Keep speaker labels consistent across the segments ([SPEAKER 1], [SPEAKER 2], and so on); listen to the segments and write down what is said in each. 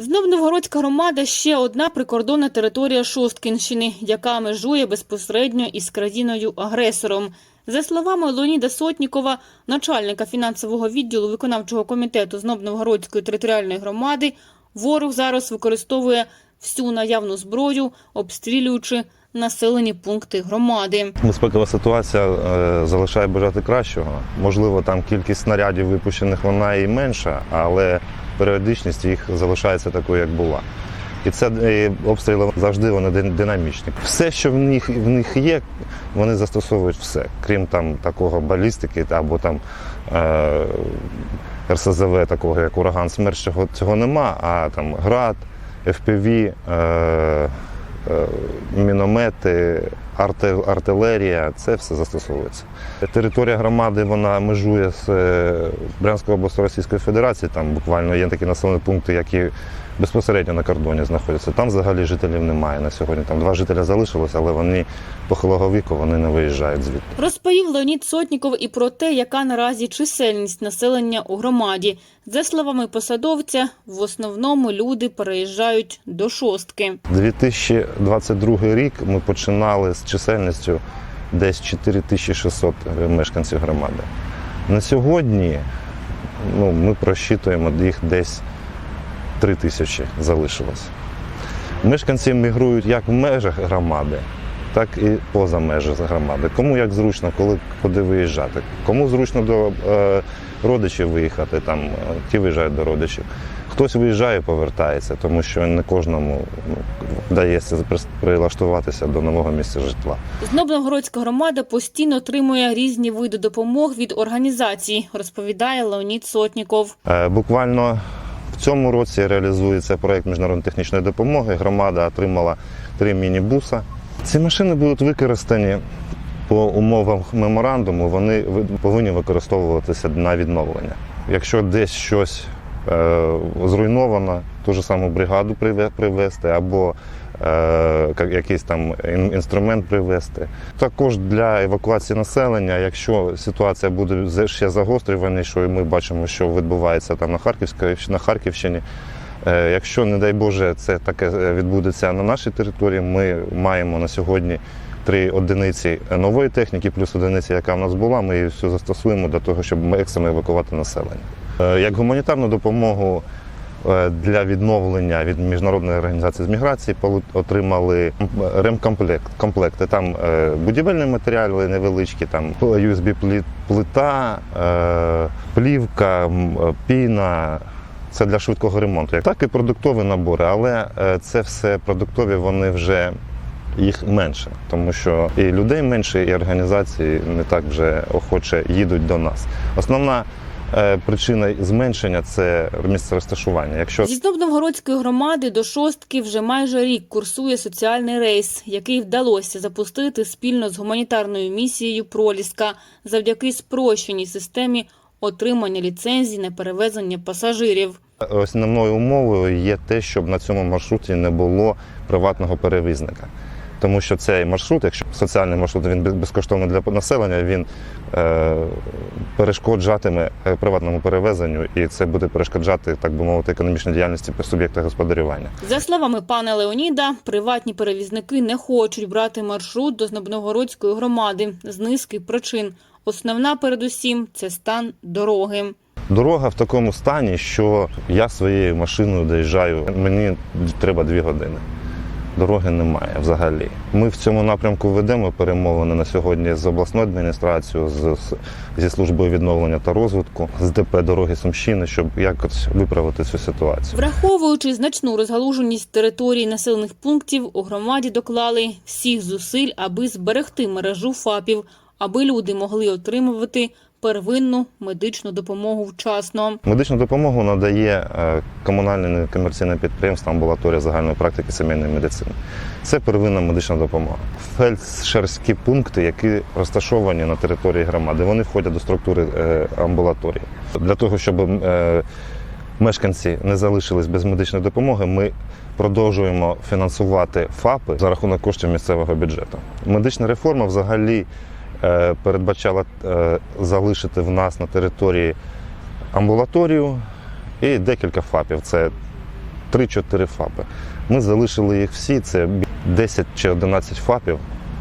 [SPEAKER 1] Знов Новгородська громада ще одна прикордонна територія Шосткінщини, яка межує безпосередньо із країною-агресором. За словами Леоніда Сотнікова, начальника фінансового відділу виконавчого комітету знов Новгородської територіальної громади, ворог зараз використовує всю наявну зброю, обстрілюючи населені пункти громади.
[SPEAKER 2] Безпекова ситуація е, залишає бажати кращого. Можливо, там кількість снарядів випущених вона і менша, але періодичність їх залишається такою, як була. І це е, обстріли завжди вони дин- динамічні. Все, що в них в них є, вони застосовують все, крім там такого балістики або там е, РСЗВ, такого як ураган смерч, цього, цього нема. А там град, FPV, е, е, міномети, артилерія це все застосовується. Територія громади вона межує з е, Брянською областю Російської Федерації. Там буквально є такі населені пункти, які безпосередньо на кордоні знаходяться. Там взагалі жителів немає на сьогодні. Там два жителя залишилося, але вони похилого віку вони не виїжджають звідти.
[SPEAKER 1] Розповів Леонід Сотніков і про те, яка наразі чисельність населення у громаді. За словами посадовця, в основному люди переїжджають до шостки.
[SPEAKER 2] 2022 рік ми починали з чисельністю десь 4600 мешканців громади. На сьогодні ну, ми просчитуємо їх десь 3 тисячі залишилось. Мешканці мігрують як в межах громади, так і поза межі громади. Кому як зручно, коли куди виїжджати. Кому зручно до е, родичів виїхати, там е, ті виїжджають до родичів. Хтось виїжджає, повертається, тому що не кожному ну, вдається прилаштуватися до нового місця житла.
[SPEAKER 1] Знов Новгородська громада постійно отримує різні види допомог від організацій, розповідає Леонід Сотніков.
[SPEAKER 2] Е, Буквально в цьому році реалізується проєкт міжнародної технічної допомоги. Громада отримала три міні-буса. Ці машини будуть використані по умовам меморандуму. Вони повинні використовуватися на відновлення. Якщо десь щось е, зруйновано, ту ж саму бригаду приве- привезти або е, якийсь там інструмент привезти. Також для евакуації населення, якщо ситуація буде ще загострювана, що ми бачимо, що відбувається там на Харківській на Харківщині. Е, Якщо, не дай Боже, це таке е, відбудеться на нашій території, ми маємо на сьогодні три одиниці нової техніки, плюс одиниця, яка в нас була. Ми її всю застосуємо для того, щоб екстрено евакувати населення. Е, Як гуманітарну допомогу для відновлення від міжнародної організації з міграції отримали ремкомплект. Комплекти. Там будівельні матеріали невеличкі, там USB плита, плівка, піна. Це для швидкого ремонту. Так і продуктові набори, але е, це все продуктові, вони вже їх менше, тому що і людей менше, і організації не так вже охоче їдуть до нас. Основна е, причина зменшення це місце розташування. Якщо
[SPEAKER 1] Зі Новгородської громади до шостки вже майже рік курсує соціальний рейс, який вдалося запустити спільно з гуманітарною місією Проліска завдяки спрощеній системі отримання ліцензій на перевезення пасажирів.
[SPEAKER 2] Основною умовою є те, щоб на цьому маршруті не було приватного перевізника. Тому що цей маршрут, якщо соціальний маршрут він без- безкоштовний для населення, він е, перешкоджатиме е, приватному перевезенню, і це буде перешкоджати, так би мовити, економічній діяльності суб'єкта господарювання.
[SPEAKER 1] За словами пана Леоніда, приватні перевізники не хочуть брати маршрут до Знобновгородської громади з низки причин. Основна, передусім, це стан дороги.
[SPEAKER 2] Дорога в такому стані, що я своєю машиною доїжджаю, мені треба дві години. Дороги немає взагалі. Ми в цьому напрямку ведемо перемовини на сьогодні з обласною адміністрацією, з, з- зі службою відновлення та розвитку, з ДП дороги Сумщини, щоб якось виправити цю ситуацію.
[SPEAKER 1] Враховуючи значну розгалуженість території населених пунктів, у громаді доклали всіх зусиль, аби зберегти мережу ФАПів, аби люди могли отримувати первинну медичну допомогу вчасно.
[SPEAKER 2] Медичну допомогу надає е, комунальне некомерційне підприємство амбулаторія загальної практики сімейної медицини. Це первинна медична допомога. Фельдшерські пункти, які розташовані на території громади, вони входять до структури е, амбулаторії. Для того, щоб е, мешканці не залишились без медичної допомоги, ми продовжуємо фінансувати ФАПи за рахунок коштів місцевого бюджету. Медична реформа взагалі передбачала е, залишити в нас на території амбулаторію і декілька ФАПів. Це 3-4 ФАПи. Ми залишили їх всі, це 10 чи 11 ФАПів.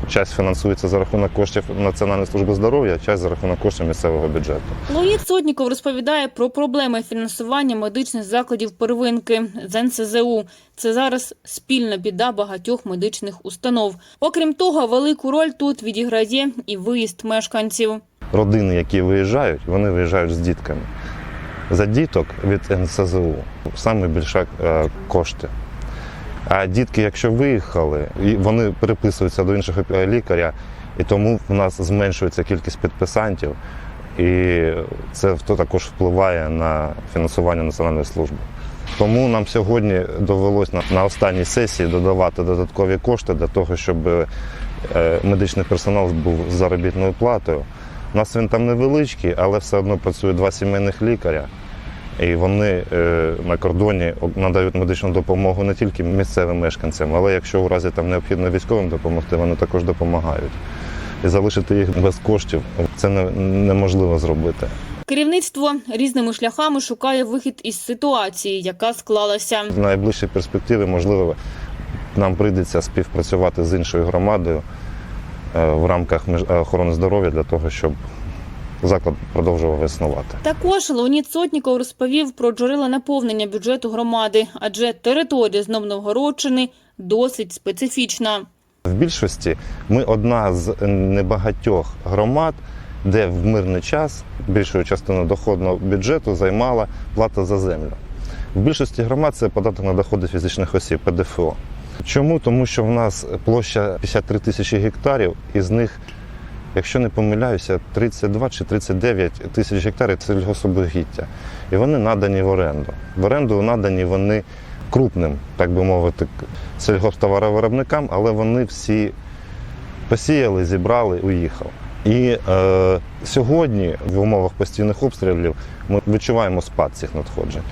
[SPEAKER 2] Часть фінансується за рахунок коштів Національної служби здоров'я, часть за рахунок коштів місцевого бюджету.
[SPEAKER 1] Леонід Сотніков розповідає про проблеми фінансування медичних закладів первинки з НСЗУ. Це зараз спільна біда багатьох медичних установ. Окрім того, велику роль тут відіграє і виїзд мешканців.
[SPEAKER 2] Родини, які виїжджають, вони виїжджають з дітками. За діток від НСЗУ саме більше е, кошти. А дітки, якщо виїхали, вони переписуються до іншого лікаря, і тому в нас зменшується кількість підписантів, і це також впливає на фінансування національної служби. Тому нам сьогодні довелось на, на останній сесії додавати додаткові кошти для того, щоб е, медичний персонал був з заробітною платою. У нас він там невеличкий, але все одно працює два сімейних лікаря. І вони е, на кордоні надають медичну допомогу не тільки місцевим мешканцям, але якщо у разі там необхідно військовим допомогти, вони також допомагають. І залишити їх без коштів це не, неможливо зробити.
[SPEAKER 1] Керівництво різними шляхами шукає вихід із ситуації, яка склалася.
[SPEAKER 2] В найближчій перспективі, можливо, нам прийдеться співпрацювати з іншою громадою е, в рамках е, охорони здоров'я для того, щоб заклад продовжував існувати.
[SPEAKER 1] Також Леонід Сотніков розповів про джерела наповнення бюджету громади, адже територія з Новгородщини досить специфічна.
[SPEAKER 2] В більшості ми одна з небагатьох громад, де в мирний час більшою частиною доходного бюджету займала плата за землю. В більшості громад це податок на доходи фізичних осіб, ПДФО. Чому? Тому що в нас площа 53 тисячі гектарів, із них, якщо не помиляюся, 32 чи 39 тисяч гектарів сільгособогіття. І вони надані в оренду. В оренду надані вони крупним, так би мовити, сільгосптоваровиробникам, але вони всі посіяли, зібрали, уїхали. І е, сьогодні, в умовах постійних обстрілів, ми відчуваємо спад цих надходжень.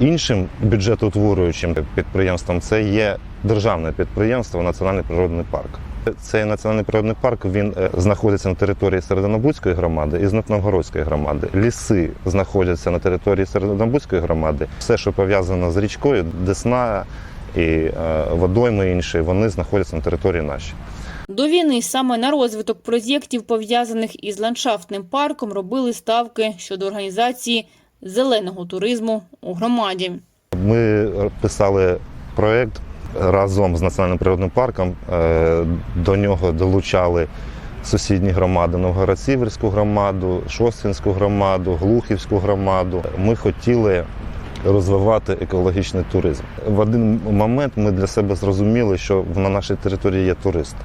[SPEAKER 2] Іншим бюджетоутворюючим підприємством це є державне підприємство Національний природний парк. Цей національний природний парк він е, знаходиться на території Серединобудської громади і Знатновгородської громади. Ліси знаходяться на території Серединобудської громади. Все, що пов'язано з річкою, Десна і е, водойми інші, вони знаходяться на території нашій.
[SPEAKER 1] До війни саме на розвиток проєктів, пов'язаних із ландшафтним парком, робили ставки щодо організації зеленого туризму у громаді.
[SPEAKER 2] Ми писали проєкт разом з Національним природним парком. Е, До нього долучали сусідні громади Новгород-Сіверську громаду, Шостинську громаду, Глухівську громаду. Ми хотіли розвивати екологічний туризм. В один момент ми для себе зрозуміли, що на нашій території є турист.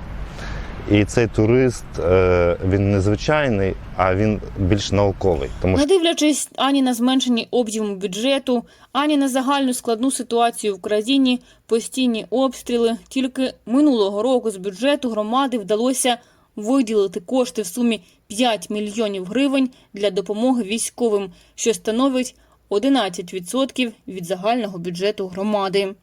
[SPEAKER 2] І цей турист е, він не звичайний, а він більш науковий. Тому
[SPEAKER 1] Не дивлячись ані на зменшені об'єму бюджету, ані на загальну складну ситуацію в країні, постійні обстріли, тільки минулого року з бюджету громади вдалося виділити кошти в сумі 5 мільйонів гривень для допомоги військовим, що становить 11% від загального бюджету громади.